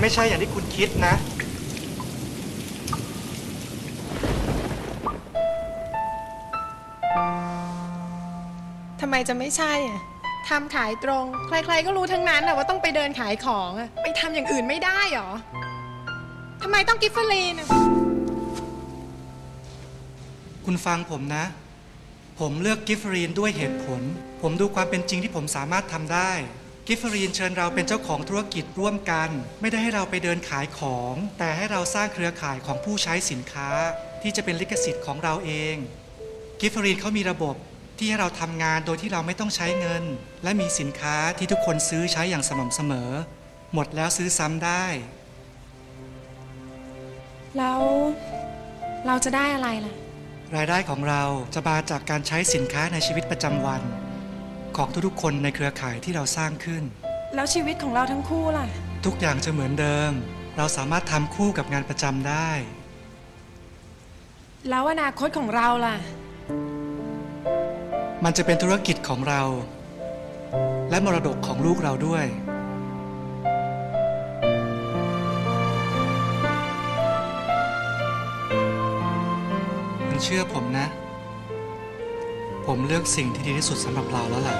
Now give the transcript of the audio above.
ไม่ใช่อย่างที่คุณคิดนะ ทำไมจะไม่ใช่อะทำขายตรง ใครๆก็รู้ทั้งนั้นอะว่าต้องไปเดินขายของอะไปทำอย่างอื่นไม่ได้หรอ ทำไมต้องกิฟเฟอรีนอะคุณฟังผมนะ ผมเลือกกิฟฟรีนด้วยเหตุผล ผมดูความเป็นจริงที่ผมสามารถทำได้ กิฟฟรีนเชิญเราเป็นเจ้าของธุรกิจร่วมกัน ไม่ได้ให้เราไปเดินขายของ แต่ให้เราสร้างเครือข่ายของผู้ใช้สินค้า ที่จะเป็นลิขสิทธิ์ของเราเอง กิฟฟรีนเขามีระบบที่ให้เราทำงานโดยที่เราไม่ต้องใช้เงิน และมีสินค้าที่ทุกคนซื้อใช้อย่างสม่ำเสมอ หมดแล้วซื้อซ้ำได้ แล้วเราจะได้อะไรล่ะ รายได้ของเราจะมาจากการใช้สินค้าในชีวิตประจำวัน ของทุกๆคนในเครือข่ายที่เราสร้างขึ้น แล้วชีวิตของเราทั้งคู่ล่ะ ทุกอย่างจะเหมือนเดิม เราสามารถทำคู่กับงานประจำได้ แล้วอนาคตของเราล่ะ มันจะเป็นธุรกิจของเรา และมรดกของลูกเราด้วย คุณเชื่อผมนะ ผมเลือกสิ่งที่ดีที่สุดสำหรับเราแล้วล่ะ